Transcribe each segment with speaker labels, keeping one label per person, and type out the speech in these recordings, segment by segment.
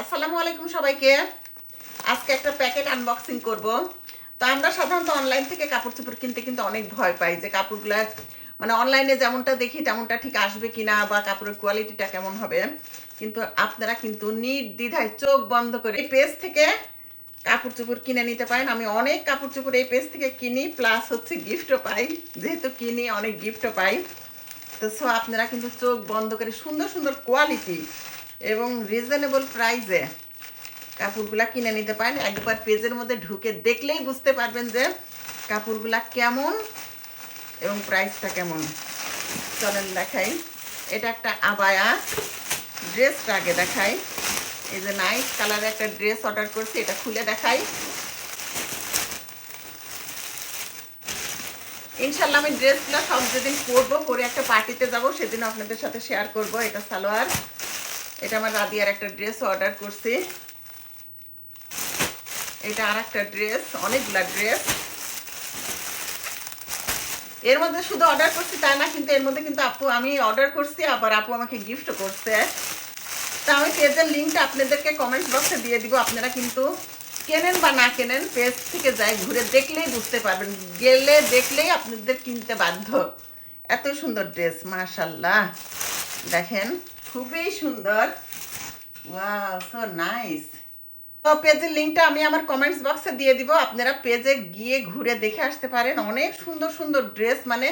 Speaker 1: আসসালামু আলাইকুম সবাইকে। আজকে একটা প্যাকেট আনবক্সিং করব। তো আমরা সাধারণত অনলাইন থেকে কাপড় চোপড় কিনতে কিন্তু অনেক ভয় পাই যে কাপড়গুলো মানে অনলাইনে যেমনটা দেখি তেমনটা ঠিক আসবে কিনা বা কাপড়ের কোয়ালিটিটা কেমন হবে। কিন্তু আপনারা কিন্তু নির্দ্বিধায় চোখ বন্ধ করে এই পেজ থেকে কাপড় চোপড় কিনে নিতে পারেন। আমি অনেক কাপড় চোপড় এই পেজ থেকে কিনি প্লাস হচ্ছে গিফটও পাই। যেহেতু কিনি, অনেক গিফটও পাই। তো সো আপনারা কিন্তু চোখ বন্ধ করে সুন্দর সুন্দর কোয়ালিটি এবং রিজনেবল প্রাইসে কাপড়গুলা কিনে নিতে পারেন একবার পেজের মধ্যে ঢুকে দেখলেই বুঝতে পারবেন যে কাপড়গুলা কেমন এবং প্রাইসটা কেমন। চলেন দেখাই। এটা একটা আবায়া ড্রেসটা আগে দেখাই। এই যে নাইস কালারের একটা ড্রেস অর্ডার করছি, এটা খুলে দেখাই। ইনশাল্লাহ আমি ড্রেসগুলো সব যেদিন পরবো, পরে একটা পার্টিতে যাব সেদিন আপনাদের সাথে শেয়ার করব। এটা সালোয়ার। এটা আমার রাদিয়ার একটা ড্রেস অর্ডার করছি। এটা আর একটা ড্রেস অনেকগুলা ড্রেস এর মধ্যে শুধু অর্ডার করছি তাই না, কিন্তু এর মধ্যে কিন্তু আপু, আমি অর্ডার করছি, আবার আপু আমাকে গিফটও করছে। তা আমি পেজের লিঙ্কটা আপনাদেরকে কমেন্ট বক্সে দিয়ে দিব, আপনারা কিন্তু কেনেন বা না কেনেন, পেজ থেকে যাই ঘুরে দেখলেই বুঝতে পারবেন, গেলে দেখলেই আপনাদের কিনতে বাধ্য। এত সুন্দর ড্রেস মাশাল্লাহ দেখেন খুবই সুন্দর। ওয়াও সো নাইস তো পেজের লিঙ্কটা আমি আমার কমেন্টস বক্সে দিয়ে দিব। আপনারা পেজে গিয়ে ঘুরে দেখে আসতে পারেন। অনেক সুন্দর সুন্দর ড্রেস মানে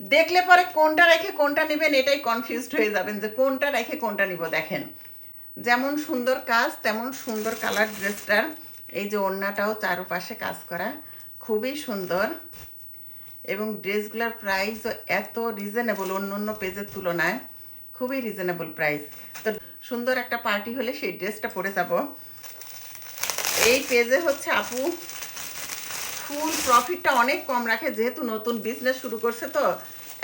Speaker 1: দেখলে পরে কোনটা রেখে কোনটা নেবেন, এটাই কনফিউজড হয়ে যাবেন যে কোনটা রেখে কোনটা নিব, দেখেন। যেমন সুন্দর কাজ, তেমন সুন্দর কালার ড্রেসটার এই যে ওড়নাটাও চারপাশে কাজ করা। খুবই সুন্দর। এবং ড্রেসগুলোর প্রাইসও এত রিজনেবল অন্য অন্য পেজের তুলনায়। খুবই রিজনেবল প্রাইস তো সুন্দর একটা পার্টি হলে সেই ড্রেসটা পরে যাব। এই পেজে হচ্ছে আপু ফুল প্রফিটটা অনেক কম রাখে, যেহেতু নতুন বিজনেস শুরু করছে তো,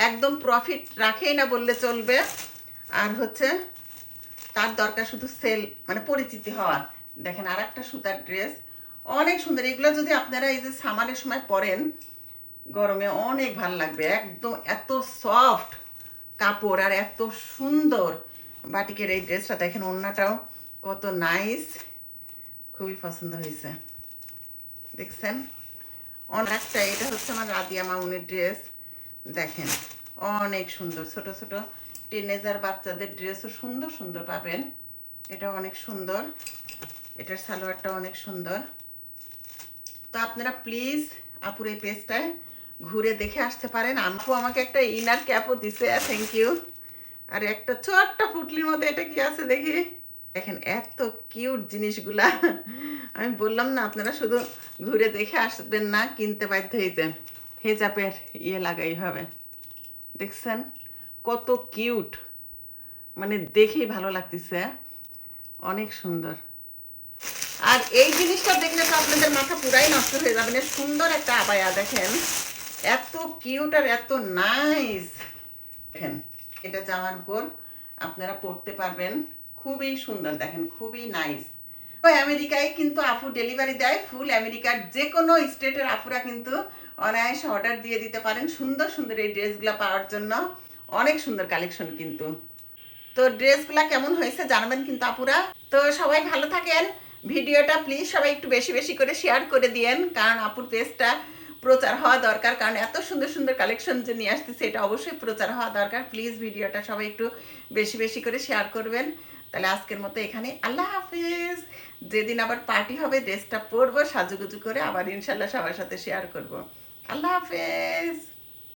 Speaker 1: একদম প্রফিট রাখেই না বললে চলবে। আর হচ্ছে, তার দরকার শুধু সেল মানে পরিচিতি হওয়া। দেখেন আর একটা সুতার ড্রেস অনেক সুন্দর। এগুলো যদি আপনারা এই যে সামারের সময় পরেন, গরমে অনেক ভালো লাগবে। একদম এত সফট কাপড়, আর এত সুন্দর। বাটিকের এই ড্রেসটা দেখেন ওড়নাটাও, কত নাইস খুবই পছন্দ হয়েছে। দেখছেন? অনেকটা এটা হচ্ছে আমার রাদিয়া মামুনের ড্রেস। দেখেন, অনেক সুন্দর। ছোট ছোট টিনেজার বাচ্চাদের ড্রেসও সুন্দর সুন্দর পাবেন। এটা অনেক সুন্দর। এটার সালোয়ারটা অনেক সুন্দর। তো আপনারা প্লিজ আপুর এই পেজটায় ঘুরে দেখে আসতে পারেন। আপু আমাকে একটা ইনার ক্যাপও দিছে থ্যাংক ইউ আর একটা ছোট্ট পুটলির মধ্যে এটা কি আছে দেখি? দেখেন, এত কিউট জিনিসগুলা। আমি বললাম না, আপনারা শুধু ঘুরে দেখে আসবেন না, কিনতে বাধ্য হয়েছেন হেজাপের ইয়ে লাগাই হবে দেখছেন? কত কিউট মানে দেখেই ভালো লাগতেছে। অনেক সুন্দর। আর এই জিনিসটা দেখলে তো আপনাদের মাথা পুরাই নষ্ট হয়ে যাবে। না সুন্দর একটা আবায়া, দেখেন। এত কিউট আর এত নাইস দেখেন, এটা জামার উপর আপনারা পড়তে পারবেন। খুবই সুন্দর, দেখেন, খুবই নাইস তো আমেরিকায় কিন্তু আপু ডেলিভারি দেয় ফুল আমেরিকার যে কোনো স্টেটের আপুরা কিন্তু অনায়াসে অর্ডার দিয়ে দিতে পারেন। সুন্দর সুন্দর এই ড্রেসগুলো পাওয়ার জন্য। অনেক সুন্দর কালেকশন কিন্তু। তো ড্রেসগুলো কেমন হয়েছে জানাবেন কিন্তু আপুরা। তো সবাই ভালো থাকেন। ভিডিওটা প্লিজ সবাই একটু বেশি বেশি করে শেয়ার করে দিয়েন, কারণ আপুর পেজটা প্রচার হওয়া দরকার, কারণ এত সুন্দর সুন্দর কালেকশন যে নিয়ে আসতেছে, এটা অবশ্যই প্রচার হওয়া দরকার। প্লিজ ভিডিওটা সবাই একটু বেশি বেশি করে শেয়ার করবেন। তাহলে আজকের মতো এখানে, আল্লাহ হাফিজ। যেদিন আবার পার্টি হবে ড্রেসটা পরবো, সাজুগুজু করে আবার ইনশাল্লাহ সবার সাথে শেয়ার করব। আল্লাহ হাফেজ।